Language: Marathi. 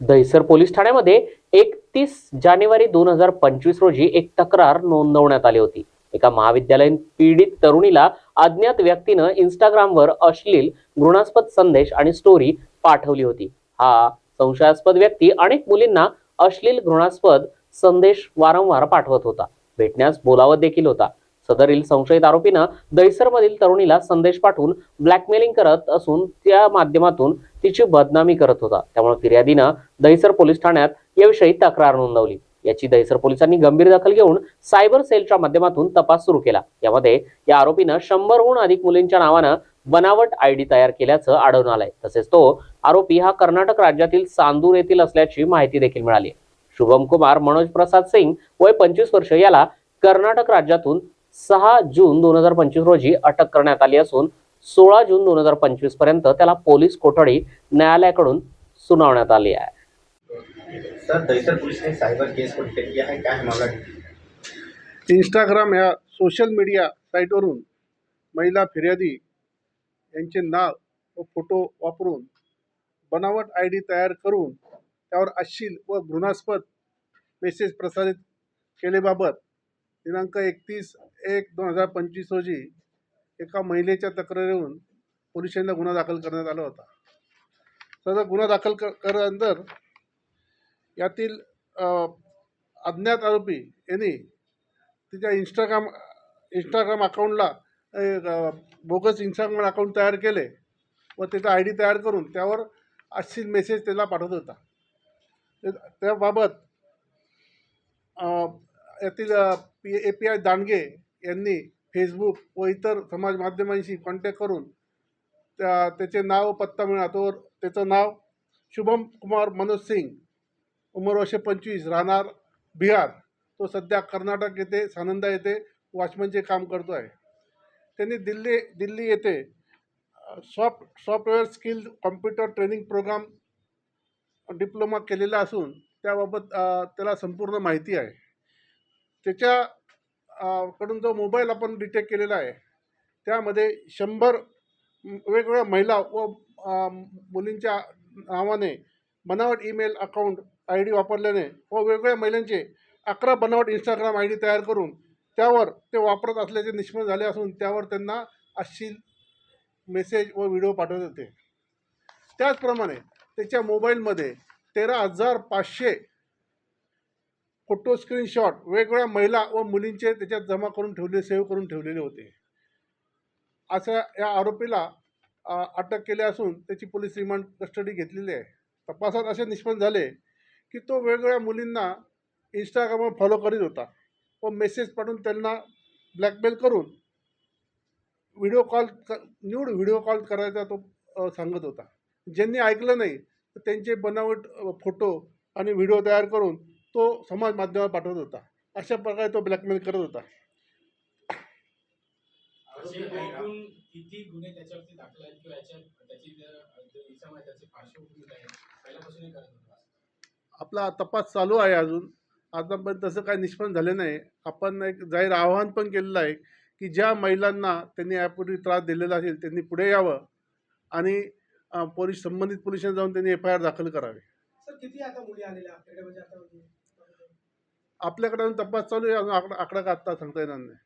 दहिसर पोलीस ठाण्यामध्ये एकतीस जानेवारी दोन हजार पंचवीस रोजी एक तक्रार नोंदवण्यात आली होती. एका महाविद्यालयीन पीडित तरुणीला अज्ञात व्यक्तीनं इंस्टाग्रामवर अश्लील घृणास्पद संदेश आणि स्टोरी पाठवली होती. हा संशयास्पद व्यक्ती अनेक मुलींना अश्लील घृणास्पद संदेश वारंवार पाठवत होता. भेटण्यास बोलावत देखील होता. सदरील संशयित आरोपीनं दहिसरमधील तरुणीला संदेश पाठवून ब्लॅकमेलिंग करत असून त्या माध्यमातून तिची बदनामी करत होता. त्यामुळे फिर्यादीनं दहिसर पोलीस ठाण्यात याविषयी तक्रार नोंदवली. याची दहिसर पोलिसांनी गंभीर दखल घेऊन सायबर सेलच्या माध्यमातून तपास सुरू केला. यामध्ये या आरोपीनं शंभरहून अधिक मुलींच्या नावानं बनावट आय डी तयार केल्याचं आढळून आलंय. तसेच तो आरोपी हा कर्नाटक राज्यातील चांदूर येथील असल्याची माहिती देखील मिळाली. शुभम कुमार मनोज प्रसाद सिंग वय पंचवीस वर्ष याला कर्नाटक राज्यातून सहा जून दोन हजार पंचवीस रोजी अटक करण्यात आली असून सोळा जून दोन हजार पंचवीसपर्यंत त्याला पोलीस कोठडी न्यायालयाकडून सुनावण्यात आली आहे. सर दहिसर पुलिस ने साइबर केस को डिटेक्ट किया है क्या है मामला इंस्टाग्राम ह्या सोशल मीडिया साईटवरून महिला फिर्यादी यांचे नाव व फोटो वापरून बनावट आय डी तयार करून त्यावर अश्लील व घृणास्पद मेसेज प्रसारित केलेबाबत दिनांक एकतीस एक दोन हजार पंचवीस रोजी एका महिलेच्या तक्रारीवरून पोलिसांना गुन्हा दाखल करण्यात आला होता. सदर गुन्हा दाखल क केल्यानंतर यातील अज्ञात आरोपी यांनी तिच्या इंस्टाग्राम इंस्टाग्राम अकाउंटला एक, बोगस इंस्टाग्राम अकाउंट तयार केले व त्याचा आय डी तयार करून त्यावर अशी मेसेज त्याला पाठवत होता. त्याबाबत यातील P A P I Dandge यांनी फेसबुक व इतर समाज माध्यमांशी कॉन्टॅक्ट करून त्या त्याचे नाव पत्ता मिळाला तो त्याचं नाव शुभम कुमार मनोज सिंग. उमर वर्ष पंचवीस राहणार बिहार. तो सध्या कर्नाटक येथे सानंदा येथे वॉचमनचे काम करतो आहे. त्यांनी दिल्ली दिल्ली येथे soft software skill computer training programme diploma केलेला असून त्याबाबत त्याला संपूर्ण माहिती आहे. त्याच्या कडून जो मोबाईल आपण डिटेक्ट केलेला आहे त्यामध्ये शंभर वेगवेगळ्या महिला व मुलींच्या नावाने बनावट ईमेल अकाउंट आय डी वापरल्याने व वेगवेगळ्या महिलांचे अकरा बनावट इंस्टाग्राम आय डी तयार करून त्यावर ते वापरत असल्याचे निष्पन्न झाले असून त्यावर त्यांना अश्लील मेसेज व व्हिडिओ पाठवत होते त्याचप्रमाणे त्याच्या मोबाईलमध्ये तेरा हजार पाचशे फोटो स्क्रीनशॉट वेगवेगळ्या महिला व मुलींचे त्याच्यात जमा करून ठेवले सेव्ह करून ठेवलेले होते. अशा या आरोपीला अटक केली असून त्याची पोलीस रिमांड कस्टडी घेतलेली आहे. तपासात असे निष्पन्न झाले की तो वेगवेगळ्या मुलींना इंस्टाग्रामवर फॉलो करीत होता व मेसेज पाठवून त्यांना ब्लॅकमेल करून व्हिडिओ कॉल क न्यूड व्हिडिओ कॉल करायचा तो सांगत होता. ज्यांनी ऐकलं नाही तर त्यांचे बनावट फोटो आणि व्हिडिओ तयार करून तो समाज माध्यमावर पाठवत होता. अशा प्रकारे तो ब्लॅकमेल करत होता. आपला तपास चालू आहे अजून. आतापर्यंत तसं काही निष्पन्न झालं नाही. आपण एक जाहीर आवाहन पण केलेलं आहे की ज्या महिलांना त्यांनी यापूर्वी त्रास दिलेला असेल त्यांनी पुढे यावं आणि पोलीस संबंधित पोलिसांना जाऊन त्यांनी एफ आय आर दाखल करावे. सर किती आता मुली आलेल्या? आपल्याकडे अजून तपास चालू आहे आकडा आकडा का आत्ता सांगता येणार नाही.